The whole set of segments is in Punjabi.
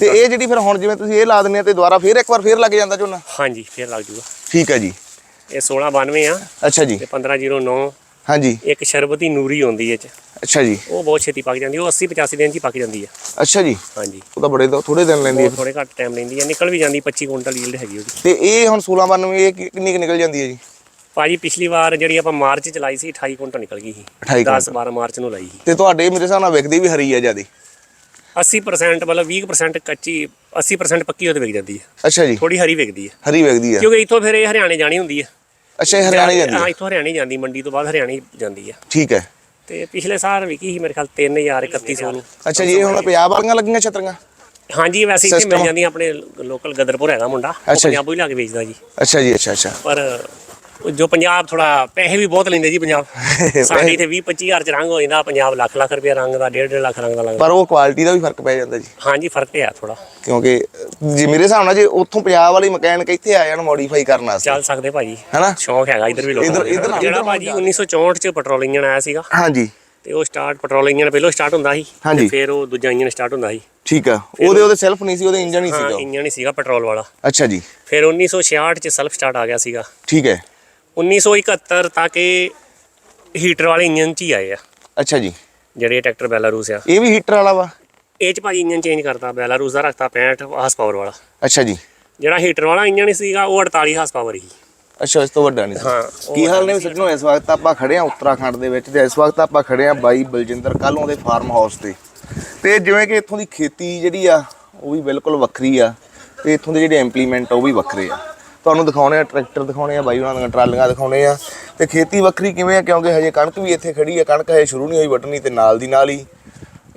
ਤੇ ਇਹ ਜਿਹੜੀ ਫਿਰ ਹੁਣ ਜਿਵੇਂ ਤੁਸੀਂ ਇਹ ਲਾ ਦਿੰਦੇ ਆ ਤੇ ਦੁਬਾਰਾ ਫੇਰ ਇੱਕ ਵਾਰ ਫੇਰ ਲੱਗ ਜਾਂਦਾ ਝੋਨਾ? ਹਾਂਜੀ ਫੇਰ ਲੱਗ ਜੂਗਾ। ਠੀਕ ਹੈ ਜੀ। ਇਹ 1692 ਆ। ਅੱਛਾ ਜੀ। ਤੇ 1509 ਹਾਂਜੀ। ਇੱਕ ਸ਼ਰਬਤੀ ਨੂਰੀ ਆਉਂਦੀ ਇਹ ਚ। ਅੱਛਾ ਜੀ। ਉਹ ਬਹੁਤ ਛੇਤੀ ਪੱਕ ਜਾਂਦੀ ਉਹ 80 85 ਦਿਨ ਚ ਹੀ ਪੱਕ ਜਾਂਦੀ ਆ ਅੱਛਾ ਜੀ। ਹਾਂਜੀ। ਉਹ ਤਾਂ ਬੜੇ ਥੋੜੇ ਦਿਨ ਲੈਂਦੀ ਹੈ। ਥੋੜੇ ਘੱਟ ਟਾਈਮ ਲੈਂਦੀ ਆ ਨਿਕਲ ਵੀ ਜਾਂਦੀ 25 ਕੁਇੰਟਲ ਯੀਲਡ ਹੈਗੀ ਉਹਦੀ। ਤੇ ਇਹ ਹੁਣ 1692 ਇਹ ਕਿੰਨੀ ਕੁ ਨਿਕਲ ਜਾਂਦੀ ਹੈ ਜੀ? ਭਾਜੀ ਪਿਛਲੀ ਵਾਰ ਜਿਹੜੀ ਆਪਾਂ ਮਾਰਚ ਚ ਲਾਈ ਸੀ 28 ਕੁਇੰਟਲ ਨਿਕਲ ਗਈ ਸੀ। 28 10 12 ਮਾਰਚ ਨੂੰ ਲਾਈ ਸੀ। ਤੇ ਤੁਹਾਡੇ ਮੇਰੇ ਹਿਸਾਬ ਨਾਲ ਵਿਕਦੀ ਵੀ ਹਰੀ ਹੈ ਜਿਆਦੀ। 80% ਮਤਲਬ 20% ਕੱਚੀ 80% ਪੱਕੀ ਉਹਦੇ ਵਿਕ ਜਾਂਦੀ ਹੈ। ਅੱਛਾ ਜੀ। ਥੋੜੀ ਹਰੀ ਵਿਕਦੀ ਹੈ। ਹਰੀ ਵਿਕਦੀ ਹੈ। ਕਿਉਂਕਿ ਇੱਥੋਂ ਫਿਰ ਇਹ ਹਰਿਆਣੇ ਜਾਣੀ ਹੁੰਦੀ ਹੈ। ਅੱਛਾ ਇਹ ਹਰਿਆਣੇ ਜਾਂਦੀ ਹਾਂ। ਹੈ ਇੱਥੋਂ ਹਰਿਆਣੇ ਜਾਂਦੀ ਮੰਡੀ ਤੋਂ ਬਾਅਦ ਹਰਿਆਣੇ ਜਾਂਦੀ ਹੈ। ਠੀਕ ਹੈ। ਤੇ ਪਿਛਲੇ ਸਾਲ ਵਿਕੀ ਸੀ ਮੇਰੇ ਖਿਆਲ 3000 3100 ਨੂੰ। ਅੱਛਾ ਜੀ ਇਹ ਹੁਣ ਪੰਜਾਬ ਵਾਲੀਆਂ ਲੱਗੀਆਂ ਛਤਰੀਆਂ? ਹਾਂਜੀ ਵੈਸੇ ਇੱਥੇ ਮਿਲ ਜਾਂਦੀਆਂ ਆਪਣੇ ਲੋਕਲ ਗਦਰਪੁਰ ਹੈਗਾ ਮੁੰਡਾ। ਪੰਜਾਬੋਂ ਹੀ ਲਾ ਕੇ ਵੇਚਦਾ ਜੀ। ਅੱਛਾ ਜੀ ਅੱਛਾ ਅੱਛਾ। ਪਰ ਜੋ ਪੰਜਾਬ ਥੋੜਾ ਪੈਸੇ ਵੀ ਬਹੁਤ ਲੈਂਦੇ ਜੀ ਪੰਜਾਬ। ਸਾਡੇ ਇੱਥੇ 20 25000 ਚ ਰੰਗ ਹੋ ਜਾਂਦਾ ਪੰਜਾਬ ਲੱਖ ਲੱਖ ਰੁਪਏ ਰੰਗ ਦਾ 1.5 ਲੱਖ ਰੰਗ ਦਾ ਲੱਗਦਾ। ਪਰ ਉਹ ਕੁਆਲਿਟੀ ਦਾ ਵੀ ਫ਼ਰਕ ਪੈ ਜਾਂਦਾ ਜੀ। ਹਾਂਜੀ ਫ਼ਰਕ ਤੇ ਆ ਥੋੜਾ ਕਿਉਂਕਿ ਜੇ ਮੇਰੇ ਹਿਸਾਬ ਨਾਲ ਜੇ ਉੱਥੋਂ ਪੰਜਾਬ ਵਾਲੀ ਮਕੈਨਿਕ ਇੱਥੇ ਆ ਜਾਣ ਮੋਡੀਫਾਈ ਕਰਨ ਵਾਸਤੇ। ਚੱਲ ਸਕਦੇ ਭਾਜੀ। ਹੈਨਾ? ਸ਼ੌਂਕ ਹੈਗਾ ਇਧਰ ਵੀ ਲੋਕਾਂ ਇੱਧਰ- ਜਿਹੜਾ ਭਾਜੀ 1964 ਚ ਪੈਟਰੋਲ ਇੰਜਨ ਆਇਆ ਸੀਗਾ। ਹਾਂਜੀ। ਤੇ ਉਹ ਸਟਾਰਟ ਪੈਟਰੋਲ ਇੰਜਨ ਪਹਿਲਾਂ ਸਟਾਰਟ ਹੁੰਦਾ ਸੀ। ਤੇ ਫਿਰ ਉਹ ਦੂਜਾ ਇੰਜਨ ਸਟਾਰਟ ਹੁੰਦਾ ਸੀ। ਠੀਕ ਆ। ਉਹਦੇ ਉਹਦੇ ਸੈਲਫ ਨਹੀਂ ਸੀ ਉਹਦੇ ਇੰਜਨ ਹੀ ਸੀਗਾ। ਇੰਜਨ ਹੀ ਸੀਗਾ ਪੈਟਰੋਲ ਵਾਲਾ। ਅੱਛਾ ਜੀ। ਫਿਰ 1966 ਚ ਸੈਲਫ ਸਟਾਰਟ ਆ ਗਿਆ ਸੀਗਾ। ਠੀਕ ਹੈ। 1971 ਤੱਕ ਇਹ ਹੀਟਰ ਵਾਲੇ ਇੰਜਨ ਚ ਹੀ ਆਏ ਆ। ਅੱਛਾ ਜੀ। ਜਿਹੜੇ ਟਰੈਕਟਰ ਬੈਲਾਰੂਸ ਆ। ਇਹ ਵੀ ਹੀਟਰ ਵਾਲਾ ਵਾ? ਇਹ ਚ ਭਾਜੀ ਇੰਜਨ ਚੇਂਜ ਕਰਤਾ ਬੈਲਾਰੂਸ ਦਾ ਰੱਖਤਾ 65 ਹਾਰਸ ਪਾਵਰ ਵਾਲਾ। ਅੱਛਾ ਜੀ। ਜਿਹੜਾ ਹੀਟਰ ਵਾਲਾ ਇੰਜਨ ਸੀਗਾ ਉਹ 48 ਹਾਰਸ ਪਾਵਰ ਸੀ ਅੱਛਾ ਇਸ ਤੋਂ ਵੱਡਾ ਨਹੀਂ ਹਾਂ ਕੀ ਹਾਲ ਨੇ ਸੱਜਣੋ? ਇਸ ਵਕਤ ਆਪਾਂ ਖੜੇ ਆ ਉੱਤਰਾਖੰਡ ਦੇ ਵਿੱਚ ਤੇ ਇਸ ਵਕਤ ਆਪਾਂ ਖੜੇ ਆ ਬਾਈ ਬਲਜਿੰਦਰ ਕਾਲੋਂ ਦੇ ਫਾਰਮ ਹਾਊਸ ਤੇ। ਤੇ ਜਿਵੇਂ ਕਿ ਇੱਥੋਂ ਦੀ ਖੇਤੀ ਜਿਹੜੀ ਆ ਉਹ ਵੀ ਬਿਲਕੁਲ ਵੱਖਰੀ ਆ। ਤੇ ਇੱਥੋਂ ਦੇ ਜਿਹੜੇ ਇੰਪਲੀਮੈਂਟ ਉਹ ਵੀ ਵੱਖਰੇ ਆ। ਤੁਹਾਨੂੰ ਦਿਖਾਉਣੇ ਆ, ਟਰੈਕਟਰ ਦਿਖਾਉਣੇ ਆ, ਬਾਈ ਉਹਨਾਂ ਦੀਆਂ ਟਰਾਲੀਆਂ ਦਿਖਾਉਣੇ ਆ। ਤੇ ਖੇਤੀ ਵੱਖਰੀ ਕਿਵੇਂ ਆ? ਕਿਉਂਕਿ ਹਜੇ ਕਣਕ ਵੀ ਇੱਥੇ ਖੜੀ ਆ, ਕਣਕ ਹਜੇ ਸ਼ੁਰੂ ਨਹੀਂ ਹੋਈ ਵੱਢਣੀ ਤੇ ਨਾਲ ਦੀ ਨਾਲ ਹੀ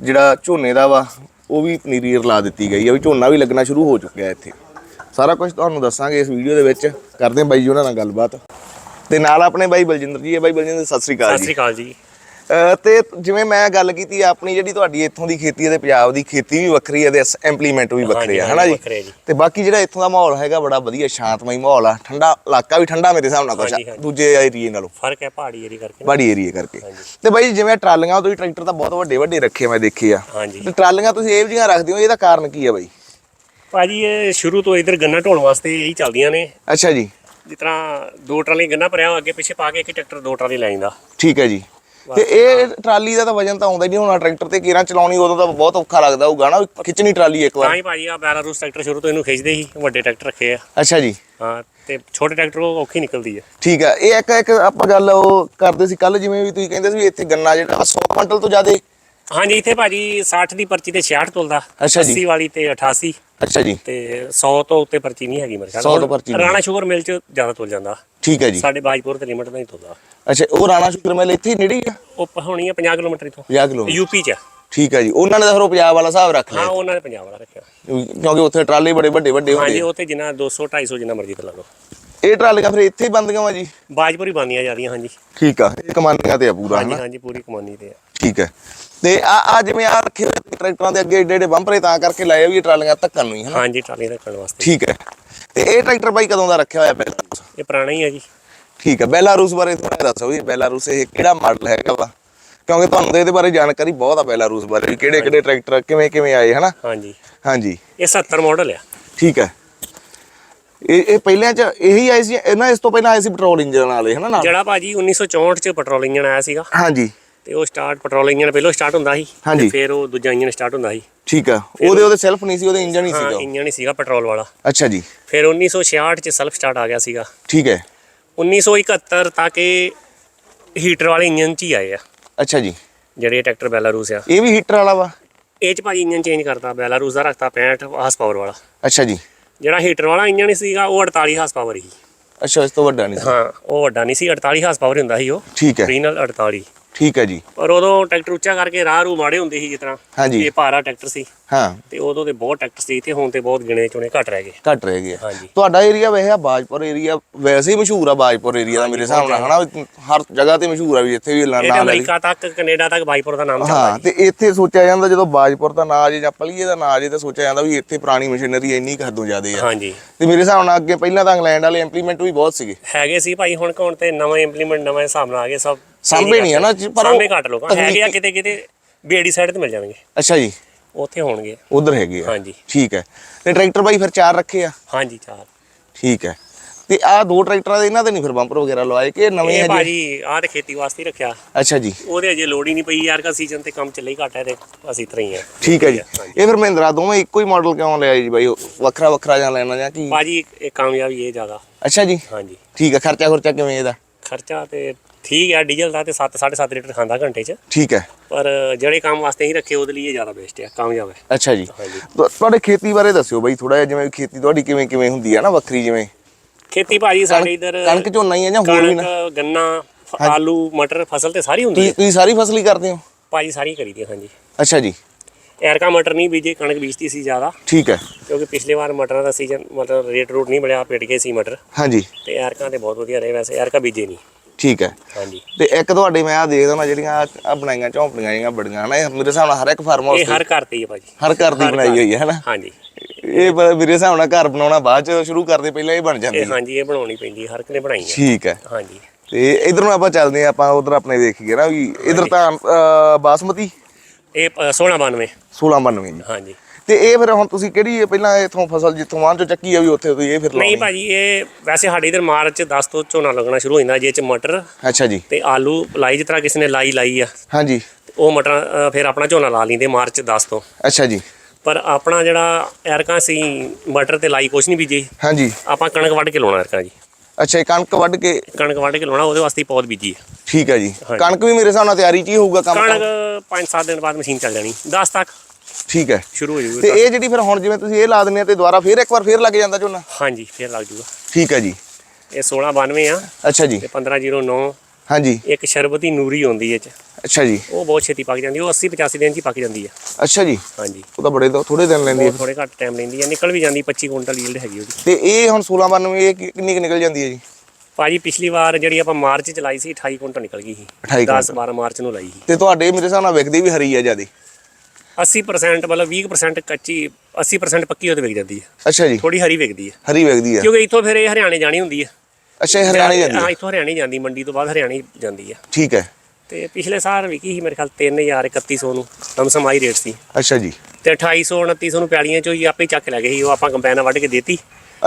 ਜਿਹੜਾ ਝੋਨੇ ਦਾ ਵਾ, ਉਹ ਵੀ ਪਨੀਰੀ ਰਲਾ ਦਿੱਤੀ ਗਈ ਆ ਵੀ ਝੋਨਾ ਵੀ ਲੱਗਣਾ ਸ਼ੁਰੂ ਹੋ ਚੁੱਕਿਆ ਇੱਥੇ। ਸਾਰਾ ਕੁਝ ਤੁਹਾਨੂੰ ਦੱਸਾਂਗੇ ਇਸ ਵੀਡੀਓ ਦੇ ਵਿੱਚ। ਕਰਦੇ ਹਾਂ ਬਾਈ ਜੀ ਉਹਨਾਂ ਨਾਲ ਗੱਲਬਾਤ। ਤੇ ਨਾਲ ਆਪਣੇ ਬਾਈ ਬਲਜਿੰਦਰ ਜੀ ਹੈ ਬਾਈ ਬਲਜਿੰਦਰ, ਸਤਿ ਸ੍ਰੀ ਅਕਾਲ ਸਤਿ ਸ੍ਰੀ ਅਕਾਲ ਜੀ। ਤੇ ਜਿਵੇਂ ਮੈਂ ਗੱਲ ਕੀਤੀ ਆਪਣੀ ਜਿਹੜੀ ਤੁਹਾਡੀ ਇੱਥੋਂ ਦੀ ਖੇਤੀ ਹੈ ਤੇ ਪੰਜਾਬ ਦੀ ਖੇਤੀ ਵੀ ਵੱਖਰੀ ਹੈ ਤੇ ਇੰਪਲੀਮੈਂਟ ਵੀ ਵੱਖਰੇ ਆ ਹਨਾ ਜੀ। ਤੇ ਬਾਕੀ ਜਿਹੜਾ ਇੱਥੋਂ ਦਾ ਮਾਹੌਲ ਹੈਗਾ ਬੜਾ ਵਧੀਆ ਸ਼ਾਂਤਮਈ ਮਾਹੌਲ ਆ ਠੰਡਾ ਇਲਾਕਾ ਵੀ ਠੰਡਾ ਮੇਰੇ ਹਿਸਾਬ ਨਾਲ ਕੁਛ। ਦੂਜੇ ਏਰੀਏ ਨਾਲੋਂ। ਫ਼ਰਕ ਹੈ ਪਹਾੜੀ ਏਰੀਆ ਕਰਕੇ ਬਾੜੀ ਏਰੀਏ ਕਰਕੇ। ਤੇ ਬਾਈ ਜਿਵੇਂ ਟਰਾਲੀਆਂ ਤੁਸੀਂ ਟਰੈਕਟਰ ਤਾਂ ਬਹੁਤ ਵੱਡੇ ਵੱਡੇ ਰੱਖੇ ਮੈਂ ਦੇਖੇ ਆ। ਤੇ ਟਰਾਲੀਆਂ ਤੁਸੀਂ ਇਹ ਜਿਹੀਆਂ ਰੱਖਦੇ ਹੋ ਇਹਦਾ ਕਾਰਨ ਕੀ ਹੈ ਬਾਈ? ਭਾਜੀ ਇਹ ਸ਼ੁਰੂ ਤੋਂ ਇਧਰ ਗੰਨਾ ਢੋਣ ਵਾਸਤੇ ਇਹੀ ਚੱਲਦੀਆਂ ਨੇ। ਅੱਛਾ ਜੀ। ਜਿਸ ਤਰ੍ਹਾਂ ਦੋ ਟਰਾਲੀ ਗੰਨਾ ਭਰਿਆ ਅੱਗੇ ਪਿੱਛੇ ਪਾ ਕੇ ਇੱਕ ਟਰੈਕਟਰ ਦੋ ਟਰਾਲੀ ਲੈ ਜਾਂਦਾ ਠੀਕ ਹੈ ਜੀ। ਤੇ ਇਹ ਟਰਾਲੀ ਦਾ ਤਾਂ ਵਜਨ ਤਾਂ ਆਉਂਦਾ ਹੀ ਨਹੀਂ ਹੋਣਾ ਟਰੈਕਟਰ ਤੇ ਕੇਰਾਂ ਚਲਾਉਣੀ ਉਦੋਂ ਤਾਂ ਬਹੁਤ ਔਖਾ ਲੱਗਦਾ ਹੋਊਗਾ ਨਾ ਖਿੱਚਣੀ ਟਰਾਲੀ ਇੱਕ ਤਾਂ ਵਾਰ ਹੀ ਭਾਜੀ ਆ ਬੈਲਾਰੂਸ ਟਰੈਕਟਰ ਸ਼ੁਰੂ ਤੋਂ ਇਹਨੂੰ ਖਿੱਚਦੇ ਸੀ ਵੱਡੇ ਟਰੈਕਟਰ ਰੱਖੇ ਆ। ਅੱਛਾ ਜੀ। ਹਾਂ ਤੇ ਛੋਟੇ ਟਰੈਕਟਰ ਉਹ ਔਖੀ ਨਿਕਲਦੀ ਹੈ ਠੀਕ ਆ ਇਹ ਇੱਕ ਇੱਕ ਆਪਾਂ ਗੱਲ ਉਹ ਕਰਦੇ ਸੀ ਕੱਲ ਜਿਵੇਂ ਵੀ ਤੁਸੀਂ ਕਹਿੰਦੇ ਸੀ ਵੀ ਇੱਥੇ ਗੰਨਾ ਜਿਹੜਾ 100 ਕੁਇੰਟਲ ਤੋਂ ਜ਼ਿਆਦਾ। ਹਾਂਜੀ ਇੱਥੇ ਭਾਜੀ 60 ਦੀ ਪਰਚੀ ਤੇ 66 ਤੁਲਦਾ ਅੱਛਾ ਜੀ। 80 ਵਾਲੀ ਤੇ 88 ਅੱਛਾ ਜੀ। ਤੇ 100 ਤੋਂ ਉੱਤੇ ਪਰਚੀ ਨਹੀਂ ਹੈਗੀ ਮੇਰੇ ਖਿਆਲ 100 ਤੋਂ ਹੁਣ ਪਰਚੀ ਨਹੀਂ। ਰਾਣਾ ਸ਼ੂਗਰ ਮਿਲ ਚ ਜ਼ਿਆਦਾ ਤੁਲ ਜਾਂਦਾ। ਠੀਕ ਹੈ ਜੀ। ਸਾਡੇ ਬਾਜਪੁਰ ਤੇ ਲਿਮਟ ਨਹੀਂ ਤੁਲਦਾ ਅੱਛਾ ਉਹ ਰਾਣਾ ਸ਼ੁਕਰ ਮੇਲ ਇੱਥੇ ਹੀ ਨੇੜੇ ਹੀ ਆ? ਉਹ ਪ- ਹੋਣੀ ਹੈ 50 ਕਿਲੋਮੀਟਰ ਇਥੋਂ। 50 ਕਿਲੋਮੀਟਰ। ਯੂਪੀ ਚ ਆ। ਠੀਕ ਹੈ ਜੀ ਉਹਨਾਂ ਨੇ ਤਾਂ ਫਿਰ ਉਹ ਪੰਜਾਬ ਵਾਲਾ ਹਿਸਾਬ ਰੱਖ ਹਾਂ ਲਿਆ ਉਹਨਾਂ ਨੇ ਪੰਜਾਬ ਵਾਲਾ ਰੱਖਿਆ। ਕਿਉਂਕਿ ਉੱਥੇ ਟਰਾਲੇ ਬੜੇ ਵੱਡੇ ਵੱਡੇ ਹੁੰਦੇ ਹਾਂਜੀ ਆ। ਉੱਥੇ ਜਿੰਨਾ 200 250 ਜਿੰਨਾ ਮਰਜ਼ੀ ਤੇ ਲਾ ਲਓ। ਇਹ ਟਰਾਲੀਆਂ ਫਿਰ ਇੱਥੇ ਹੀ ਬੰਦੀਆਂ ਵਾ ਜੀ? ਬਾਜਪੁਰ ਹੀ ਬੰਦੀਆਂ ਜਾਂਦੀਆਂ ਹਾਂਜੀ। ਠੀਕ ਆ ਇਹ ਕਮਾਨੀਆਂ ਤੇ ਆ ਪੂਰਾ ਹਾਂਜੀ ਹਨਾ? ਹਾਂਜੀ ਪੂਰੀ ਕਮਾਨੀ ਤੇ ਆ। ਠੀਕ ਹੈ। ਤੇ ਆ ਆ ਜਿਵੇਂ ਆ ਰੱਖੇ ਹੋਏ ਟਰੈਕਟਰਾਂ ਦੇ ਅੱਗੇ ਏਡੇ ਏਡੇ ਬੰਪਰੇ ਤਾਂ ਕਰਕੇ ਲਾਏ ਵੀ ਟਰਾਲੀਆਂ ਧੱਕਣ ਨੂੰ ਹੀ ਹਨਾ? ਹਾਂਜੀ ਟਰਾਲੀ ਰੱਖਣ ਵਾਸਤੇ। ਠੀਕ ਹੈ। ਤੇ ਇਹ ਟਰੈਕਟਰ ਬਾਈ ਕਦੋਂ ਦਾ ਰੱਖਿਆ ਹੋਇਆ ਪਹਿਲਾਂ? ਇਹ ਪੁਰਾਣਾ ਹੀ ਹੈ ਜੀ। ਠੀਕ ਹੈ ਬੈਲਾਰੂਸ ਬਾਰੇ ਥੋੜਾ ਦੱਸੋ ਵੀ ਬੈਲਾਰੂਸ ਇਹ ਕਿਹੜਾ ਮਾਡਲ ਹੈਗਾ ਵਾ? ਕਿਉਂਕਿ ਤੁਹਾਨੂੰ ਤਾਂ ਇਹਦੇ ਬਾਰੇ ਜਾਣਕਾਰੀ ਬਹੁਤ ਆ ਬੈਲਾਰੂਸ ਬਾਰੇ ਵੀ ਕਿਹੜੇ ਕਿਹੜੇ ਟਰੈਕਟਰ ਕਿਵੇਂ ਕਿਵੇਂ ਆਏ ਹਨਾ? ਹਾਂਜੀ। ਹਾਂਜੀ। ਇਹ 70 ਮਾਡਲ ਆ। ਠੀਕ ਹੈ। ਇਹ ਇਹ ਪਹਿਲਿਆਂ ਚ ਇਹੀ ਆਏ ਸੀ ਇਹਨਾਂ ਇਸ ਤੋਂ ਪਹਿਲਾਂ ਆਏ ਸੀ ਪੈਟਰੋਲ ਇੰਜਨ ਵਾਲੇ ਹਨਾ ਨਾਲ? ਜਿਹੜਾ ਭਾਜੀ 1964 ਚ ਪੈਟਰੋਲ ਇੰਜਨ ਆਇਆ ਸੀਗਾ। ਹਾਂਜੀ। ਤੇ ਉਹ ਸਟਾਰਟ ਪੈਟਰੋਲ ਇੰਜਨ ਪਹਿਲਾਂ ਸਟਾਰਟ ਹੁੰਦਾ ਸੀ ਹਾਂਜੀ। ਤੇ ਫਿਰ ਉਹ ਦੂਜਾ ਇੰਜਨ ਸਟਾਰਟ ਹੁੰਦਾ ਸੀ। ਠੀਕ ਆ। ਉਹਦੇ ਉਹਦੇ ਸੈਲਫ ਨਹੀਂ ਸੀ ਉਹਦੇ ਇੰਜਨ ਹੀ ਹਾਂ ਸੀਗਾ। ਇੰਜਨ ਹੀ ਸੀਗਾ ਪੈਟਰੋਲ ਵਾਲਾ। ਅੱਛਾ ਜੀ। ਫਿਰ 1966 ਚ ਸੈਲਫ ਸਟਾਰਟ ਆ ਗਿਆ ਸੀਗਾ। ਠੀਕ ਹੈ। 1971 ਤੱਕ ਇਹ ਹੀਟਰ ਵਾਲੇ ਇੰਜਨ ਚ ਹੀ ਆਏ ਆ। ਅੱਛਾ ਜੀ। ਜਿਹੜੇ ਟਰੈਕਟਰ ਬੈਲਾਰੂਸ ਆ। ਇਹ ਵੀ ਹੀਟਰ ਵਾਲਾ ਵਾ? ਇਹ ਚ ਭਾਜੀ ਇੰਜਨ ਚੇਂਜ ਕਰਤਾ ਬੈਲਾਰੂਸ ਦਾ ਰੱਖਤਾ 65 ਹਾਰਸ ਪਾਵਰ ਵਾਲਾ। ਅੱਛਾ ਜੀ। ਜਿਹੜਾ ਹੀਟਰ ਵਾਲਾ ਇੰਜਨ ਸੀਗਾ ਉਹ 48 ਹਾਰਸ ਪਾਵਰ ਸੀ। ਅੱਛਾ ਇਸ ਤੋਂ ਵੱਡਾ ਨਹੀਂ ਸੀ। ਹਾਂ ਉਹ ਵੱਡਾ ਨਹੀਂ ਸੀ 48 ਹਾਰਸ ਪਾਵਰ ਹੁੰਦਾ ਸੀ ਉਹ। ਠੀਕ ਹੈ। ਰੀਨਲ 48 ਠੀਕ ਹੈ ਜੀ। ਪਰ ਉਦੋਂ ਟਰੈਕਟਰ ਉੱਚਾ ਕਰਕੇ ਰਾਹ ਰੂ ਮਾੜੇ ਹੁੰਦੇ ਸੀ ਜਿਸ ਤਰ੍ਹਾਂ ਹਾਂਜੀ। ਇਹ ਭਾਰਾ ਟਰੈਕਟਰ ਸੀ। ਹਾਂ। ਤੇ ਉਦੋਂ ਤੇ ਬਹੁਤ ਟਰੈਕਟਰ ਸੀ ਤੇ ਹੁਣ ਤੇ ਬਹੁਤ ਗਿਣੇ ਚੁਣੇ ਘਟ ਰਹਿ ਗਏ। ਘੱਟ ਰਹਿ ਗਿਆ ਹਾਂਜੀ। ਤੁਹਾਡਾ ਏਰੀਆ ਵੈਸੇ ਆ ਬਾਜਪੁਰ ਏਰੀਆ ਵੈਸੇ ਹੀ ਮਸ਼ਹੂਰ ਆ ਬਾਜਪੁਰ ਏਰੀਆ ਦਾ ਮੇਰੇ ਹਿਸਾਬ ਨਾਲ ਹਨਾ? ਵੀ ਹਰ ਜਗ੍ਹਾ ਤੇ ਮਸ਼ਹੂਰ ਆ ਵੀ ਇੱਥੇ ਵੀ ਇਹ ਤੇ ਨਾਮ ਲੈ ਲਈ ਅਮਰੀਕਾ ਤੱਕ ਕੈਨੇਡਾ ਤੱਕ ਬਾਈਪੁਰ ਦਾ ਨਾਮ ਚੱਲਦਾ ਹਾਂ ਤੇ ਇੱਥੇ ਸੋਚਿਆ ਜਾਂਦਾ ਜਦੋਂ ਬਾਜਪੁਰ ਦਾ ਨਾਂ ਆ ਜੇ ਜਾਂ ਪਲੀਏ ਦਾ ਨਾਂ ਆ ਜੇ ਤਾਂ ਸੋਚਿਆ ਜਾਂਦਾ ਵੀ ਇੱਥੇ ਪੁਰਾਣੀ ਮਸ਼ੀਨਰੀ ਇੰਨੀ ਕੁ ਹੱਦੋਂ ਜ਼ਿਆਦੇ ਆ। ਹਾਂਜੀ। ਤੇ ਮੇਰੇ ਹਿਸਾਬ ਨਾਲ ਅੱਗੇ ਪਹਿਲਾਂ ਤਾਂ ਇੰਗਲੈਂਡ ਵਾਲੇ ਇੰਪਲੀਮੈਂਟ ਵੀ ਬਹੁਤ ਸੀਗੇ। ਹੈਗੇ ਸੀ ਭਾਈ ਹੁਣ ਕੋਣ ਤੇ ਨਵੇਂ ਇੰਪਲੀਮੈਂਟ ਨਵੇਂ ਹਿਸਾਬ ਨਾਲ ਆ ਗਏ ਸਭ। ਸਾਂਭੇ ਨਹੀਂ ਆ ਨਾ, ਪਰ ਉਹ ਸਾਂਭੇ ਘੱਟ ਲੋਕਾਂ ਹੈਗੇ ਆ ਕਿਤੇ ਕਿਤੇ ਬੀੜੀ ਸਾਈਡ ਤੇ ਮਿਲ ਜਾਣਗੇ। ਅੱਛਾ ਜੀ। ਉੱਥੇ ਹੋਣਗੇ। ਉਧਰ ਹੈਗੇ ਆ। ਹਾਂਜੀ। ਠੀਕ ਹੈ। ਤੇ ਟਰੈਕਟਰ ਬਾਈ ਫਿਰ ਚਾਰ ਰੱਖੇ ਆ? ਹਾਂਜੀ ਚਾਰ। ਠੀਕ ਹੈ। ਤੇ ਆ ਦੋ ਟਰੈਕਟਰਾਂ ਦੇ ਇਹਨਾਂ ਦੇ ਨਹੀਂ ਫਿਰ ਬੰਪਰ ਵਗੈਰਾ ਲਵਾਏ ਕਿ ਨਵੇਂ ਇਹ ਹੈ ਜੀ ਭਾਜੀ ਆਹ ਤੇ ਖੇਤੀ ਵਾਸਤੇ ਹੀ ਰੱਖਿਆ। ਅੱਛਾ ਜੀ। ਉਹਦੇ ਅਜੇ ਲੋੜ ਹੀ ਨਹੀਂ ਪਈ ਯਾਰ ਕਾ ਸੀਜ਼ਨ ਤੇ ਕੰਮ ਚੱਲੇ ਹੀ ਘੱਟ ਹੈ ਤੇ ਅਸੀਂ ਇਤਰਾ ਹੀ ਆ। ਠੀਕ ਹੈ ਜੀ। ਇਹ ਫਿਰ ਮਹਿੰਦਰਾ ਦੋਵੇਂ ਇੱਕੋ ਹੀ ਮਾਡਲ ਕਿਉਂ ਲਿਆ ਜੀ ਬਾਈ? ਵੱਖਰਾ ਵੱਖਰਾ ਜਾਂ ਲੈਣਾ ਜਾਂ ਕੀ? ਭਾਜੀ ਇਹ ਕਾਮਯਾਬੀ ਇਹ ਜ਼ਿਆਦਾ। ਅੱਛਾ ਜੀ। ਹਾਂਜੀ। ਠੀਕ ਹੈ। ਖਰਚਾ ਖੁਰਚਾ ਕਿਵੇਂ ਇਹਦਾ? ਖਰਚਾ ਤੇ ਠੀਕ ਹੈ ਡੀਜ਼ਲ ਦਾ ਤੇ 7 7.5 ਲੀਟਰ ਖਾਂਦਾ ਘੰਟੇ 'ਚ। ਠੀਕ ਹੈ। ਪਰ ਜਿਹੜੇ ਕੰਮ ਵਾਸਤੇ ਹੀ ਰੱਖੇ ਉਹਦੇ ਲਈ ਇਹ ਜ਼ਿਆਦਾ ਬੈਸਟ ਹੈ ਕਾਮਯਾਬ ਹੈ। ਅੱਛਾ ਜੀ। ਹਾਂਜੀ। ਤੁ- ਤੁਹਾਡੇ ਖੇਤੀ ਬਾਰੇ ਦੱਸਿਓ ਬਾਈ ਥੋੜਾ ਜਿਹਾ ਜਿਵੇਂ ਖੇਤੀ ਤੁਹਾਡੀ ਕਿਵੇਂ ਕਿਵੇਂ ਹੁੰਦੀ ਹੈ ਨਾ ਵੱਖਰੀ ਜਿਵੇਂ? ਖੇਤੀ ਭਾਜੀ ਸਾਡੇ ਇਧਰ ਕਣਕ ਝੋਨਾ ਹੀ ਹੈ ਜਾਂ ਹੋਰ ਵੀ ਨਾ? ਗੰਨਾ ਫ- ਆਲੂ ਮਟਰ ਫਸਲ ਤੇ ਸਾਰੀ ਹੁੰਦੀ ਹੈ ਤੁਸੀਂ ਸਾਰੀ ਫਸਲ ਹੀ ਕਰਦੇ ਹੋ? ਭਾਜੀ ਸਾਰੀ ਕਰੀਦੀ ਹੈ ਹਾਂਜੀ। ਅੱਛਾ ਜੀ। ਐਰਕਾ ਮਟਰ ਨਹੀਂ ਬੀਜੇ ਕਣਕ ਬੀਜਤੀ ਸੀ ਜ਼ਿਆਦਾ। ਠੀਕ ਹੈ। ਕਿਉਂਕਿ ਪਿਛਲੇ ਵਾਰ ਮਟਰਾਂ ਦਾ ਸੀਜ਼ਨ ਮਤਲਬ ਰੇਟ ਰੂਟ ਨਹੀਂ ਮਿਲਿਆ ਪਿਟ ਗਏ ਸੀ ਮਟਰ। ਹਾਂਜੀ। ਤੇ ਐਰਕਾ ਤੇ ਬਹੁਤ ਵਧੀਆ ਰਹੇ ਵੈਸੇ ਐਰਕਾ ਬੀਜੇ ਨਹੀਂ। ਠੀਕ ਹੈ। ਹਾਂਜੀ। ਤੇ ਇੱਕ ਤੁਹਾਡੇ ਮੈਂ ਆ ਦੇਖਦਾ ਨਾ ਜਿਹੜੀਆਂ ਆ ਬਣਾਈਆਂ ਝੌਂਪੜੀਆਂ ਜਿਹੀਆਂ ਬੜੀਆਂ ਨਾ ਇਹ ਮੇਰੇ ਹਿਸਾਬ ਨਾਲ ਹਰ ਇੱਕ ਫਾਰਮ ਹਾਊਸ ਇਹ ਹਰ ਘਰ ਤੇ ਹੀ ਹੈ ਭਾਜੀ। ਹਰ ਘਰ ਦੀ ਬਣਾਈ ਹੋਈ ਹੈ ਹਨਾ। ਹਾਂਜੀ। ਇਹ ਮੇਰੇ ਹਿਸਾਬ ਨਾਲ ਘਰ ਬਣਾਉਣਾ ਬਾਅਦ ਚ ਸ਼ੁਰੂ ਕਰਦੇ ਪਹਿਲਾਂ ਇਹ ਬਣ ਜਾਂਦੀ ਇਹ ਹੈ। ਹਾਂਜੀ ਇਹ ਬਣਾਉਣੀ ਪੈਂਦੀ ਹੈ, ਹਰ ਇੱਕ ਨੇ ਬਣਾਈ ਹੈ। ਠੀਕ ਹੈ। ਹਾਂਜੀ। ਤੇ ਇਧਰ ਨੂੰ ਆਪਾਂ ਚੱਲਦੇ ਹਾਂ ਆਪਾਂ ਉਧਰ ਆਪਣੇ ਦੇਖੀਏ ਨਾ ਵੀ ਇਧਰ ਤਾਂ ਅਹ, ਬਾਸਮਤੀ? ਇਹ ਪ- 1692 1692 ਜੀ ਹਾਂਜੀ। ਤੇ ਇਹ ਫਿਰ ਹੁਣ ਤੁਸੀਂ ਕਿਹੜੀ ਇਹ ਪਹਿਲਾਂ ਇਥੋਂ ਫਸਲ ਜਿੱਥੋਂ ਵਾਂ ਚੋਂ ਚੱਕੀ ਆ ਵੀ ਉੱਥੇ ਤੁਸੀਂ ਇਹ ਫਿਰ ਨਹੀਂ ਲਾਉਣੀ? ਭਾਜੀ ਇਹ ਵੈਸੇ ਸਾਡੇ ਇਧਰ ਮਾਰਚ 10 ਤੋਂ ਝੋਨਾ ਲੱਗਣਾ ਸ਼ੁਰੂ ਹੋ ਜਾਂਦਾ ਜੇ ਚ ਮਟਰ ਅੱਛਾ ਜੀ। ਤੇ ਆਲੂ ਲਾਈ ਜਿਸ ਤਰ੍ਹਾਂ ਕਿਸੇ ਨੇ ਲਾਈ ਲਾਈ ਆ। ਹਾਂਜੀ। ਉਹ ਮਟਰ ਫਿਰ ਆਪਣਾ ਝੋਨਾ ਲਾ ਲੈਂਦੇ ਮਾਰਚ 10 ਤੋਂ। ਅੱਛਾ ਜੀ। ਪਰ ਆਪਣਾ ਜਿਹੜਾ ਐਰਕਾਂ ਸੀ ਮਟਰ ਤੇ ਲਾਈ ਕੁਛ ਨਹੀਂ ਬੀਜੇ। ਹਾਂਜੀ। ਆਪਾਂ ਕਣਕ ਵੱਢ ਕੇ ਲਾਉਣਾ ਐਰਕਾਂ ਜੀ। ਅੱਛਾ ਇਹ ਕਣਕ ਵੱਢ ਕੇ? ਕਣਕ ਵੱਢ ਕੇ ਲਾਉਣਾ ਉਹਦੇ ਵਾਸਤੇ ਪੌਦ ਬੀਜੀ ਹੈ ਠੀਕ ਹੈ ਜੀ। ਕਣਕ ਵੀ ਮੇਰੇ ਹਿਸਾਬ ਨਾਲ ਤਿਆਰੀ ਚ ਹੀ ਹੋਊਗਾ ਕੰਮ ਕਣਕ ਤਾਂ? 5-7 ਦਿਨ ਬਾਅਦ ਮਸ਼ੀਨ ਚੱਲ ਜਾਣੀ 10 ਤੱਕ। ਠੀਕ ਹੈ। ਸ਼ੁਰੂ ਹੋ ਤੇ ਜਾਊਗੀ ਇਹ ਜਿਹੜੀ ਫਿਰ ਹੁਣ ਜਿਵੇਂ ਤੁਸੀਂ ਇਹ ਲਾ ਦਿੰਦੇ ਆ ਤੇ ਦੁਬਾਰਾ ਫਿਰ ਇੱਕ ਵਾਰ ਫਿਰ ਲੱਗ ਜਾਂਦਾ ਝੋਨਾ? ਹਾਂਜੀ ਫਿਰ ਲੱਗ ਜੂਗਾ ਠੀਕ ਹੈ ਜੀ। ਇਹ 1692 ਆ। ਅੱਛਾ ਜੀ। ਤੇ 1509 ਹਾਂਜੀ। ਇੱਕ ਸ਼ਰਬਤੀ ਨੂਰੀ ਹੁੰਦੀ ਹੈ ਚ। ਅੱਛਾ ਜੀ। ਉਹ ਬਹੁਤ ਛੇਤੀ ਪੱਕ ਜਾਂਦੀ। ਉਹ 80 85 ਦਿਨ ਚ ਪੱਕ ਜਾਂਦੀ ਹੈ। ਅੱਛਾ ਜੀ। ਹਾਂਜੀ। ਉਹ ਤਾਂ ਬੜੇ ਥੋੜੇ ਦਿਨ ਲੈਂਦੀ ਹੈ। ਥੋੜੇ ਘੱਟ ਟਾਈਮ ਲੈਂਦੀ ਹੈ। ਨਿਕਲ ਵੀ ਜਾਂਦੀ 25 ਕੁਇੰਟਲ ਯੀਲਡ ਹੈਗੀ ਉਹਦੀ। ਤੇ ਇਹ ਹੁਣ 1692 ਇਹ ਕਿੰਨੀ ਨਿਕਲ ਜਾਂਦੀ ਹੈ ਜੀ? ਭਾਜੀ ਪਿਛਲੀ ਵਾਰ ਜਿਹੜੀ ਆਪਾਂ ਮਾਰਚ ਚ ਲਾਈ ਸੀ 28 ਕੁਇੰਟਲ ਨਿਕਲ ਗਈ ਸੀ। 28 10 12 ਮਾਰਚ ਨੂੰ ਲਾਈ ਸੀ। ਤੇ ਤੁਹਾਡੇ ਮੇਰੇ ਹਿਸਾਬ ਨਾਲ ਵਿਕਦੀ ਵੀ ਹਰੀ ਹੈ ਜਿਆਦੀ। 80% ਮਤਲਬ 20% ਕੱਚੀ 80% ਪੱਕੀ ਉਹਦੇ ਵਿਕ ਜਾਂਦੀ ਹੈ। ਅੱਛਾ ਜੀ। ਥੋੜੀ ਹਰੀ ਵਿਕਦੀ ਹੈ। ਹਰੀ ਵਿਕਦੀ ਹੈ। ਕਿਉਂਕਿ ਇੱਥੋਂ ਫਿਰ ਇਹ ਹਰਿਆਣੇ ਜਾਣੀ ਹੁੰਦੀ ਹੈ। ਅੱਛਾ ਇਹ ਹਰਿਆਣੇ ਜਾਂਦੀ ਹਾਂ। ਹੈ ਇੱਥੋਂ ਹਰਿਆਣੇ ਜਾਂਦੀ ਮੰਡੀ ਤੋਂ ਬਾਅਦ ਹਰਿਆਣੇ ਜਾਂਦੀ ਹੈ। ਠੀਕ ਹੈ। ਤੇ ਪਿਛਲੇ ਸਾਲ ਵਿਕੀ ਸੀ ਮੇਰੇ ਖਿਆਲ 3000 3100 ਨੂੰ। ਲਮਸਮ ਹਾਈ ਰੇਟ ਸੀ। ਅੱਛਾ ਜੀ। ਤੇ 2800 2900 ਨੂੰ ਪੈਲੀਆਂ ਚੋਂ ਹੀ ਆਪੇ ਚੱਕ ਲੈ ਗਏ ਸੀ। ਉਹ ਆਪਾਂ ਕੰਪੈਨ ਵੱਢ ਕੇ ਦੇਤੀ।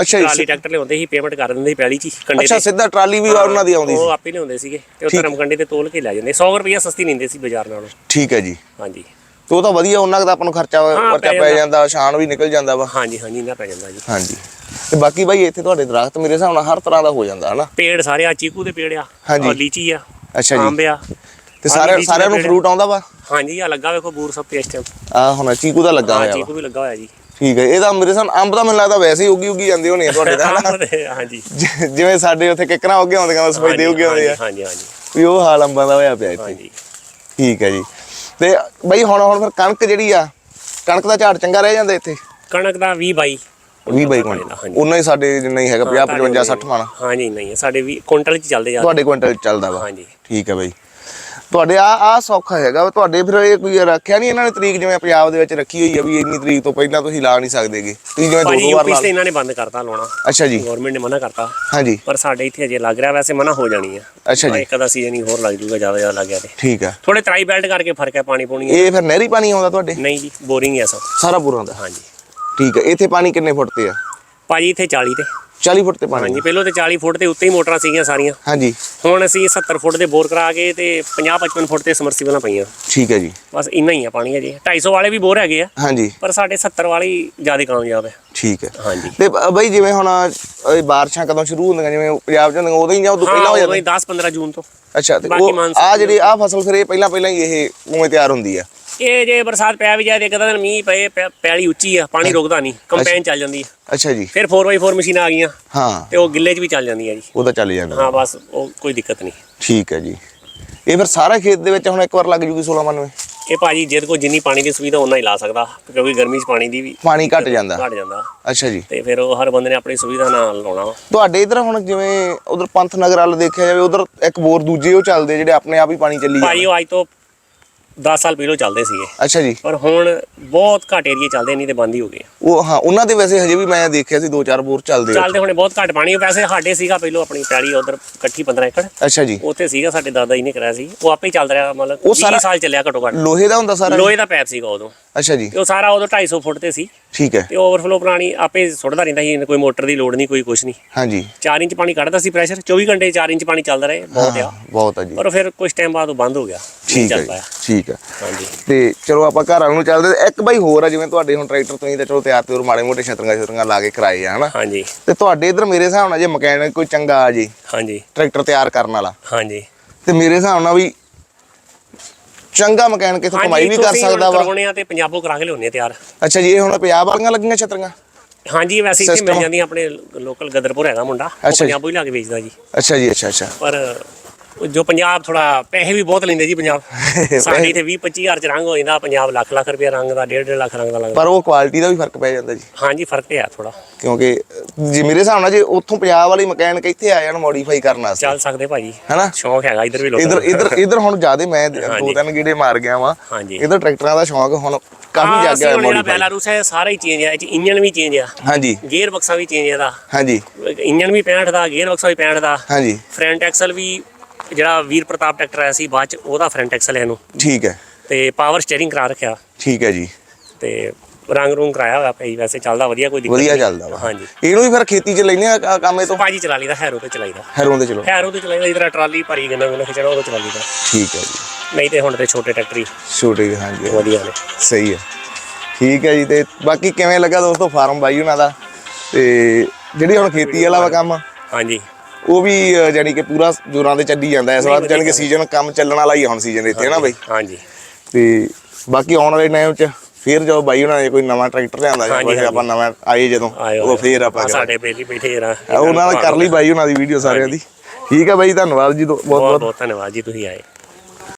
ਅੱਛਾ ਟਰਾਲੀ ਜੀ ਟਰੈਕਟਰ ਲਿਆਉਂਦੇ ਸੀ ਪੇਮੈਂਟ ਕਰ ਦਿੰਦੇ ਸੀ ਪੈਲੀ 'ਚ ਹੀ, ਕੰਡੇ ਅੱਛਾ ਤੇ। ਸਿੱਧਾ ਟਰਾਲੀ ਵੀ ਉਹਨਾਂ ਦੀ ਆਉਂਦੀ ਉਹ ਸੀ ਆਪੇ ਲਿਆਉਂਦੇ ਸੀਗੇ। ਤੇ ਉਹ ਧਰਮ ਕੰਡੇ ਤੇ ਤੋਲ ਕੇ ਲੈ ਜਾਂਦੇ। 100 ਰੁਪਈਆ ਸਸਤੀ ਲੈਂਦੇ ਸੀ ਬਾਜ਼ਾਰ ਨਾਲੋਂ। ਠੀਕ ਹੈ ਜੀ। ਹਾਂਜੀ। ਤੇ ਉਹ ਤਾਂ ਵਧੀਆ ਉਹਨਾਂ ਦਾ ਆਪਾਂ ਨੂੰ ਖਰਚਾ ਖਰਚਾ ਪੈ ਜਾਂਦਾ। ਸ਼ਾਨ ਵੀ ਨਿਕਲ ਜਾਂਦਾ ਵਾ। ਹਾਂਜੀ ਹਾਂਜੀ ਇੰਨਾ ਪੈ ਜਾਂਦਾ ਜੀ। ਹਾਂਜੀ। ਤੇ ਬਾਕੀ ਬਾਈ ਇੱਥੇ ਤੁਹਾਡੇ ਦਰਖਤ ਮੇਰੇ ਹਿਸਾਬ ਨਾਲ ਹਰ ਤਰ੍ਹਾਂ ਦਾ ਹੋ ਜਾਂਦਾ ਹਨਾ? ਪੇੜ ਸਾਰੇ ਆ ਚੀਕੂ ਦੇ ਪੇੜ ਆ ਹਾਂਜੀ। ਲੀਚੀ ਆ ਅੱਛਾ ਜੀ। ਅੰਬ ਆ। ਤੇ ਸਾਰੇ ਦਾ ਸਾਰਿਆਂ ਨੂੰ। ਫਰੂਟ ਆਉਂਦਾ ਵਾ? ਹਾਂਜੀ ਆ ਲੱਗਾ ਵੇਖੋ ਬੂਰ ਸਭ ਤੇ ਇਸ ਟਾਈਮ ਆ ਹੁਣ ਚੀਕੂ ਦਾ ਲੱਗਾ ਹੋਇਆ ਚੀਕੂ ਵੀ ਲੱਗਾ ਹੋਇਆ ਜੀ। ਠੀਕ ਹੈ ਇਹਦਾ ਮੇਰੇ ਨਾਲ ਅੰਬ ਤਾਂ ਮੈਨੂੰ ਲੱਗਦਾ ਵੈਸੇ ਹੀ ਉੱਗੀ ਉੱਗੀ ਜਾਂਦੇ ਹੋਣੇ ਤੁਹਾਡੇ ਦਾ ਦੇ- ਹਾਂਜੀ। ਜਿਵੇਂ ਸਾਡੇ ਉੱਥੇ ਕਿਕਰਾਂ ਉੱਗੇ ਆਉਂਦੀਆਂ ਵਾ ਸਫੈਦੇ ਉੱਗੇ ਆਉਂਦੇ ਆ ਹਾਂਜੀ ਹਾਂਜੀ। ਵੀ ਉਹ ਹਾਲ ਅੰਬਾਂ ਦਾ ਹੋਇਆ ਪਿਆ ਇੱਥੇ। ਹਾਂਜੀ। ਠੀਕ ਹੈ ਜੀ। ਤੇ ਬਈ ਹੁਣ ਹੁਣ ਫਿਰ ਕਣਕ ਜਿਹੜੀ ਆ ਕਣਕ ਦਾ ਝਾੜ ਚੰਗਾ ਰਹਿ ਜਾਂਦਾ ਇੱਥੇ? ਕਣਕ ਦਾ 20 22 20 ਬਾਈ ਕੁਇੰਟਲ। ਉਹਨਾਂ ਹੀ ਸਾਡੇ ਜਿੰਨਾ ਹੀ ਹੈਗਾ 50 55 60 ਮਣ। ਹਾਂਜੀ ਨਹੀਂ ਸਾਡੇ 20 ਕੁਇੰਟਲ ਚ ਚੱਲਦੇ ਜਾਂਦੇ ਤੁਹਾਡੇ ਕੁਇੰਟਲ ਚ ਚੱਲਦਾ ਵਾ। ਹਾਂਜੀ। ਠੀਕ ਹੈ ਬਈ। ਤੁਹਾਡੇ ਆ ਆ ਸੌਖਾ ਹੈਗਾ ਤੁਹਾਡੇ ਫਿਰ ਇਹ ਕੋਈ ਰੱਖਿਆ ਨਹੀਂ ਇਹਨਾਂ ਨੇ ਤਰੀਕ ਜਿਵੇਂ ਪੰਜਾਬ ਦੇ ਵਿੱਚ ਰੱਖੀ ਹੋਈ ਆ ਵੀ ਇੰਨੀ ਤਰੀਕ ਤੋਂ ਪਹਿਲਾਂ ਤੁਸੀਂ ਲਾ ਨਹੀਂ ਸਕਦੇਗੇ ਤੁਸੀਂ ਜਿਵੇਂ ਦੋ ਵਾਰ ਲਾ ਇਹਨਾਂ ਨੇ ਬੰਦ ਕਰਤਾ ਲਾਉਣਾ। ਅੱਛਾ ਜੀ। ਗਵਰਨਮੈਂਟ ਨੇ ਮਨਾ ਕਰਤਾ। ਹਾਂਜੀ। ਪਰ ਸਾਡੇ ਇੱਥੇ ਅਜੇ ਲੱਗ ਰਿਹਾ ਵੈਸੇ ਮਨਾ ਹੋ ਜਾਣੀ ਆ। ਅੱਛਾ ਜੀ। ਇੱਕ ਅਦਾ ਸੀਜ਼ਨ ਹੀ ਹੋਰ ਲੱਗ ਜੂਗਾ ਜ਼ਿਆਦਾ ਜ਼ਿਆਦਾ ਲੱਗ ਗਿਆ ਤੇ। ਠੀਕ ਹੈ ਥੋੜੇ ਤਰਾਈ ਬੈਲਟ ਕਰਕੇ ਫ਼ਰਕ ਹੈ ਪਾਣੀ ਪੂਣੀ ਇਹ ਫਿਰ ਨਹਿਰੀ ਪਾਣੀ ਆਉਂਦਾ ਤੁਹਾਡੇ? ਨਹੀਂ ਜੀ ਬੋਰਿੰਗ ਹੈ ਸਭ। ਸਾਰਾ ਪੂਰਾ ਦਾ ਹਾਂਜੀ। ਠੀਕ ਹੈ ਇੱਥੇ ਪਾਣੀ ਕਿੰਨੇ ਫੁੱਟ ਤੇ ਆ? ਭਾਜੀ ਇੱਥੇ 40 ਤੇ। 40 ਫੁੱਟ ਤੇ ਪਾਣੀ ਹਾਂਜੀ ਪਹਿਲਾਂ ਤੇ 40 ਫੁੱਟ ਤੇ ਉੱਤੇ ਹੀ ਮੋਟਰਾਂ ਸੀਗੀਆਂ ਸਾਰੀਆਂ। ਹਾਂਜੀ। ਹੁਣ ਅਸੀਂ 70 ਫੁੱਟ ਦੇ ਬੋਰ ਕਰਾ ਕੇ ਤੇ 50 55 ਫੁੱਟ ਤੇ ਸਮਰਸੀਬਲਾਂ ਪਈਆਂ। ਠੀਕ ਹੈ ਜੀ। ਬਸ ਇੰਨਾ ਹੀ ਆ ਪਾਣੀ ਅਜੇ 250 ਵਾਲੇ ਵੀ ਬੋਰ ਹੈਗੇ ਆ ਹਾਂਜੀ। ਪਰ ਸਾਡੇ 70 ਵਾਲੀ ਜ਼ਿਆਦਾ ਕਾਮਯਾਬ ਹੈ। ਠੀਕ ਹੈ। ਹਾਂਜੀ। ਤੇ ਬ- ਬਈ ਜਿਵੇਂ ਹੁਣ ਇਹ ਬਾਰਿਸ਼ਾਂ ਕਦੋਂ ਸ਼ੁਰੂ ਹੁੰਦੀਆਂ? ਜਿਵੇਂ ਪੰਜਾਬ ਚ ਹੁੰਦੀਆਂ ਉਦੋਂ ਹੀ ਜਾਂ ਉਦੋਂ ਪਹਿਲਾਂ ਹੋ ਹਾਂ ਜਾਂਦਾ 10 15 ਜੂਨ ਤੋਂ। ਅੱਛਾ ਤੇ ਬਾਕੀ ਉਹ ਮਾਨਸੂਨ ਆ ਜਿਹੜੀ ਆ ਫਸਲ ਫਿਰ ਇਹ ਪਹਿਲਾਂ ਪਹਿਲਾਂ ਹੀ ਇਹ ਉਵੇਂ ਤਿਆਰ ਹੁੰਦੀ ਆ? ਇਹ ਜੇ ਬਰਸਾਤ ਪੈ ਵੀ ਜਾਏ ਤੇ ਇੱਕ ਦਿਨ ਮੀਂਹ ਪਏ ਪੈ- ਪੈਲੀ ਉੱਚੀ ਆ ਪਾਣੀ ਰੁਕਦਾ ਨਹੀਂ ਕੰਪੈਨ ਚੱਲ ਜਾਂਦੀ ਹੈ ਅੱਛਾ ਜੀ। ਫਿਰ 4x4 ਮਸ਼ੀਨਾਂ ਆ ਗਈਆਂ। ਹਾਂ। ਤੇ ਉਹ ਗਿੱਲੇ 'ਚ ਵੀ ਚੱਲ ਜਾਂਦੀਆਂ ਜੀ। ਉਹ ਤਾਂ ਚੱਲ ਜਾਂਦਾ। ਹਾਂ ਬਸ ਉਹ ਕੋਈ ਦਿੱਕਤ ਨਹੀਂ। ਠੀਕ ਹੈ ਜੀ। ਇਹ ਫਿਰ ਸਾਰਾ ਖੇਤ ਦੇ ਵਿੱਚ ਹੁਣ ਇੱਕ ਵਾਰ ਲੱਗ ਜੂਗੀ 1692 ਇਹ ਭਾਜੀ ਜਿਹਦੇ ਕੋਲ ਜਿੰਨੀ ਪਾਣੀ ਦੀ ਸੁਵਿਧਾ ਉਹਨਾਂ ਹੀ ਲਾ ਸਕਦਾ ਕਿਉਂਕਿ ਗਰਮੀ 'ਚ ਪਾਣੀ ਦੀ ਵੀ ਪਾਣੀ ਘਟ ਜਾਂਦਾ। ਘਟ ਜਾਂਦਾ। ਅੱਛਾ ਜੀ। ਤੇ ਫਿਰ ਉਹ ਹਰ ਬੰਦੇ ਨੇ ਆਪਣੀ ਸੁਵਿਧਾ ਨਾਲ ਲਾਉਣਾ। ਵਾ ਤੁਹਾਡੇ ਇਧਰ ਹੁਣ ਜਿਵੇਂ ਉਧਰ ਪੰਥ ਨਗਰ ਵੱਲ ਦੇਖਿਆ ਜਾਵੇ ਉਧਰ ਇੱਕ ਬੋਰ ਦੂਜੇ ਉਹ ਚੱਲਦੇ ਜਿਹੜੇ ਆਪਣੇ ਆਪ ਹੀ ਪਾਣੀ ਚੱਲੀ ਭਾਜੀ ਜਾਂਦੇ। ਉਹ ਅੱਜ ਤੋਂ 10 ਸਾਲ ਪਹਿਲਾਂ ਚੱਲਦੇ ਸੀਗੇ। ਅੱਛਾ ਜੀ। ਪਰ ਹੁਣ ਬਹੁਤ ਘੱਟ ਏਰੀਏ ਚੱਲਦੇ ਨਹੀਂ ਤੇ ਬੰਦ ਹੀ ਹੋ ਗਏ ਉਹ ਹਾਂ ਉਹਨਾਂ ਦੇ ਵੈਸੇ ਹਜੇ ਵੀ ਮੈਂ ਦੇਖਿਆ ਸੀ ਦੋ ਚਾਰ ਬੋਰ ਚੱਲਦੇ ਆ। ਚੱਲਦੇ ਹੁਣੇ ਬਹੁਤ ਘੱਟ ਪਾਣੀ ਵੈਸੇ ਸਾਡੇ ਸੀਗਾ ਪਹਿਲਾਂ ਆਪਣੀ ਪੈਲੀ ਉਧਰ ਇਕੱਠੀ 15 ਏਕੜ। ਅੱਛਾ ਜੀ। ਉੱਥੇ ਸੀਗਾ ਸਾਡੇ ਦਾਦਾ ਜੀ ਨੇ ਕਰਾਇਆ ਸੀ। ਉਹ ਆਪੇ ਹੀ ਚੱਲ ਰਿਹਾ ਮਤਲਬ ਉਹ 20 ਸਾਰਾ- ਸਾਲ ਚੱਲਿਆ ਘੱਟੋ ਘੱਟ। ਲੋਹੇ ਦਾ ਹੁੰਦਾ ਸਾਰਾ? ਲੋਹੇ ਦਾ ਪੈਪ ਸੀਗਾ ਉਦੋਂ। ਅੱਛਾ ਜੀ। ਤੇ ਉਹ ਸਾਰਾ ਉਦੋਂ 250 ਫੁੱਟ ਤੇ ਸੀ। ਠੀਕ ਹੈ। ਤੇ ਓਵਰਫਲੋ ਪਾਣੀ ਆਪੇ ਸੁੱਟਦਾ ਰਹਿੰਦਾ ਸੀ ਕੋਈ ਮੋਟਰ ਦੀ ਲੋੜ ਨਹੀਂ ਕੋਈ ਕੁਛ ਨਹੀਂ। ਹਾਂਜੀ 4 ਇੰਚ ਪਾਣੀ ਕੱਢਦਾ ਸੀ ਪ੍ਰੈਸ਼ਰ 24 ਘੰਟੇ 4 ਇੰਚ ਪਾਣੀ ਚੱਲਦਾ ਰਹੇ ਬਹੁਤ ਆ। ਬਹੁਤ ਆ ਜੀ। ਪਰ ਫਿਰ ਕੁਝ ਟਾਈਮ ਬਾਅਦ ਉਹ ਬੰਦ ਹੋ ਗਿਆ ਨਹੀਂ ਠੀਕ ਹੈ ਚੱਲ ਜੀ ਪਾਇਆ ਠੀਕ ਹੈ। ਹਾਂਜੀ ਤੇ ਚਲੋ ਆਪਾਂ ਘਰਾਂ ਨੂੰ ਚੱਲਦੇ ਇੱਕ ਬਾਈ ਹੋਰ ਆ ਜਿਵੇਂ ਤੁਹਾਡੇ ਹੁਣ ਟਰੈਕਟਰ ਤੁਸੀਂ ਤਾਂ ਚਲੋ ਤਿਆਰ ਤੇ ਮਾੜੇ ਮੋਟੇ ਛਤਰੀਆਂ ਛਤਰੀਆਂ ਲਾ ਕੇ ਕਰਾਏ ਆ ਹਨਾ? ਹਾਂਜੀ। ਤੇ ਤੁਹਾਡੇ ਇਧਰ ਮੇਰੇ ਹਿਸਾਬ ਨਾਲ ਜੇ ਮਕੈਨਿਕ ਕੋਈ ਚੰਗਾ ਆ ਜੀ ਹਾਂਜੀ। ਟਰੈਕਟਰ ਤਿਆਰ ਕਰਨ ਵਾਲਾ ਹਾਂਜੀ। ਤੇ ਮੇਰੇ ਹਿਸਾਬ ਨਾਲ ਵੀ ਚੰਗਾ ਮਕੈਨਿਕ ਇਥੋਂ ਕਮਾਈ ਵੀ ਕਰ ਸਕਦਾ ਵਾ। ਕਰਵਾਉਣੇ ਆ ਤੇ ਪੰਜਾਬੋਂ ਕਰਾ ਕੇ ਲਿਆਉਣੇ ਤਿਆਰ। ਅੱਛਾ ਜੀ ਇਹ ਹੁਣ ਪੰਜਾਬ ਵਾਲੀਆਂ ਲੱਗੀਆਂ ਛਤਰੀਆਂ? ਹਾਂਜੀ ਵੈਸੇ ਇੱਥੇ? ਮਿਲ ਜਾਂਦੀਆਂ ਆਪਣੇ ਲੋਕਲ ਗਦਰਪੁਰ ਹੈਗਾ ਮੁੰਡਾ ਉਹ। ਪੰਜਾਬੋਂ ਹੀ ਲਾ ਕੇ ਵੇਚਦਾ ਜੀ। ਅੱਛਾ ਜੀ ਅੱਛਾ ਅੱਛਾ। ਪਰ ਜੋ ਪੰਜਾਬ ਥੋੜਾ ਪੈਸੇ ਵੀ ਬਹੁਤ ਲੈਂਦੇ ਜੀ ਪੰਜਾਬ। ਸਾਡੇ ਇੱਥੇ 20 25000 ਚ ਰੰਗ ਹੋ ਜਾਂਦਾ ਪੰਜਾਬ ਲੱਖ ਲੱਖ ਰੁਪਏ ਰੰਗ ਦਾ 1.5 ਲੱਖ ਰੰਗ ਦਾ ਲੱਗਦਾ। ਪਰ ਉਹ ਕੁਆਲਿਟੀ ਦਾ ਵੀ ਫ਼ਰਕ ਪੈ ਜਾਂਦਾ ਜੀ। ਹਾਂਜੀ ਫ਼ਰਕ ਤੇ ਆ ਥੋੜਾ ਕਿਉਂਕਿ ਜੇ ਮੇਰੇ ਹਿਸਾਬ ਨਾਲ ਜੇ ਉੱਥੋਂ ਪੰਜਾਬ ਵਾਲੀ ਮਕੈਨਿਕ ਇੱਥੇ ਆ ਜਾਣ ਮੋਡੀਫਾਈ ਕਰਨ ਵਾਸਤੇ। ਚੱਲ ਸਕਦੇ ਭਾਜੀ। ਹੈਨਾ? ਸ਼ੌਂਕ ਹੈਗਾ ਇਧਰ ਵੀ ਲੋਕਾਂ ਇਧਰ। ਇਧਰ ਇਧਰ ਹੁਣ ਜਿਆਦੇ ਮੈਂ ਦੋ। ਤਿੰਨ ਗੀੜੇ ਮਾਰ ਗਿਆ ਵਾਂ। ਇਧਰ ਟਰੈਕਟਰਾਂ ਦਾ ਸ਼ੌਂਕ ਹੁਣ ਕਾਫੀ ਹੁਣ ਜਿਹੜਾ ਮੋਡੀਫਾਈ ਬੈਲਾਰੂਸ ਹੈ ਸਾਰਾ ਹੀ ਚੇਂਜ ਆ ਇਹ ਚ ਇੰਜਨ ਵੀ ਚੇਂਜ ਆ। ਹਾਂਜੀ। ਗੇਅਰ ਬਕਸਾ ਵੀ ਚੇਂਜ ਆ ਇਹਦਾ। ਹਾਂਜੀ। ਇੰਜਨ ਵੀ 65 ਦਾ ਗੇਅਰ ਬਕਸਾ ਵੀ 65 ਦਾ। ਹਾਂਜੀ। ਫਰੰਟ ਐਕਸਲ ਵੀ ਜਿਹੜਾ ਵੀਰ ਪ੍ਰਤਾਪ ਟਰੈਕਟਰ ਆਇਆ ਸੀ ਬਾਅਦ ਚ ਉਹਦਾ ਫਰੰਟ ਐਕਸਲ ਇਹਨੂੰ। ਠੀਕ ਹੈ। ਤੇ ਪਾਵਰ ਸਟੀਅਰਿੰਗ ਕਰਾ ਰੱਖਿਆ। ਠੀਕ ਹੈ ਜੀ। ਤੇ ਰੰਗ ਰੂੰਗ ਕਰਾਇਆ ਹੋਇਆ ਭਾਈ ਵੈਸੇ ਚੱਲਦਾ ਵਧੀਆ ਕੋਈ ਦਿੱਕਤ ਵਧੀਆ ਨਹੀਂ। ਚੱਲਦਾ ਵਾ। ਹਾਂਜੀ। ਇਹਨੂੰ ਵੀ ਫਿਰ ਖੇਤੀ 'ਚ ਲੈਨੇ ਆ ਕ- ਕੰਮ ਇਹ ਤੋਂ? ਭਾਜੀ ਚਲਾ ਲਈਦਾ ਹੈਰੋ ਤੇ ਚਲਾਈਦਾ ਹੈਰੋਂ ਦੇ ਚਲੋ। ਹੈਰੋ ਤੇ ਚਲਾਈਦਾ ਇਧਰ ਟਰਾਲੀ ਭਰੀ ਗੰਨਾ ਗੰਨਾ ਖਿਚਣਾ ਉਹ ਚਲਾ ਲਈਦਾ। ਠੀਕ ਹੈ ਜੀ। ਨਹੀਂ ਤੇ ਹੁਣ ਤੇ ਛੋਟੇ ਟਰੈਕਟਰ ਹੀ। ਛੋਟੇ ਜਿਹੇ, ਹਾਂਜੀ। ਵਧੀਆ ਨੇ। ਸਹੀ ਹੈ। ਠੀਕ ਹੈ ਜੀ ਤੇ ਬਾਕੀ ਕਿਵੇਂ ਲੱਗਾ ਦੋਸਤੋ ਫਾਰਮ ਬਾਈ ਉਹਨਾਂ ਦਾ? ਤੇ ਜਿਹੜੀ ਹੁਣ ਖੇਤੀ ਵਾਲਾ ਵਾ ਕੰਮ? ਹਾਂਜੀ। ਉਹ ਵੀ ਜਾਣੀ ਕਿ ਪੂਰਾ ਜੋਰਾਂ ਤੇ ਚੱਲੀ ਜਾਂਦਾ ਇਸ ਵਾਰ ਜਾਣੀ ਕਿ ਸੀਜ਼ਨ ਕੰਮ ਚੱਲਣ ਵਾਲਾ ਹੀ ਹੁਣ ਸੀਜ਼ਨ ਇੱਥੇ ਨਾ ਬਾਈ। ਹਾਂਜੀ ਤੇ ਬਾਕੀ ਆਉਣ ਵਾਲੇ ਟਾਈਮ 'ਚ ਫੇਰ ਜਦੋਂ ਬਾਈ ਉਹਨਾਂ ਨੇ ਕੋਈ ਨਵਾਂ ਟਰੈਕਟਰ ਲਿਆਂਦਾ ਜਾਂ ਕੋਈ ਆਪਾਂ ਨਵਾਂ ਆਏ ਜਦੋਂ ਉਹ ਫੇਰ ਆਪਾਂ। ਸਾਡੇ ਬੇਲੀ ਬੈਠੇ ਜਰਾ ਉਹਨਾਂ ਨਾਲ ਕਰ ਲਈ ਬਾਈ ਉਹਨਾਂ ਦੀ ਵੀਡੀਓ ਸਾਰਿਆਂ ਦੀ। ਠੀਕ ਹੈ ਬਾਈ ਧੰਨਵਾਦ ਜੀ ਬਹੁਤ। ਬਹੁਤ ਧੰਨਵਾਦ ਜੀ ਤੁਸੀਂ ਆਏ।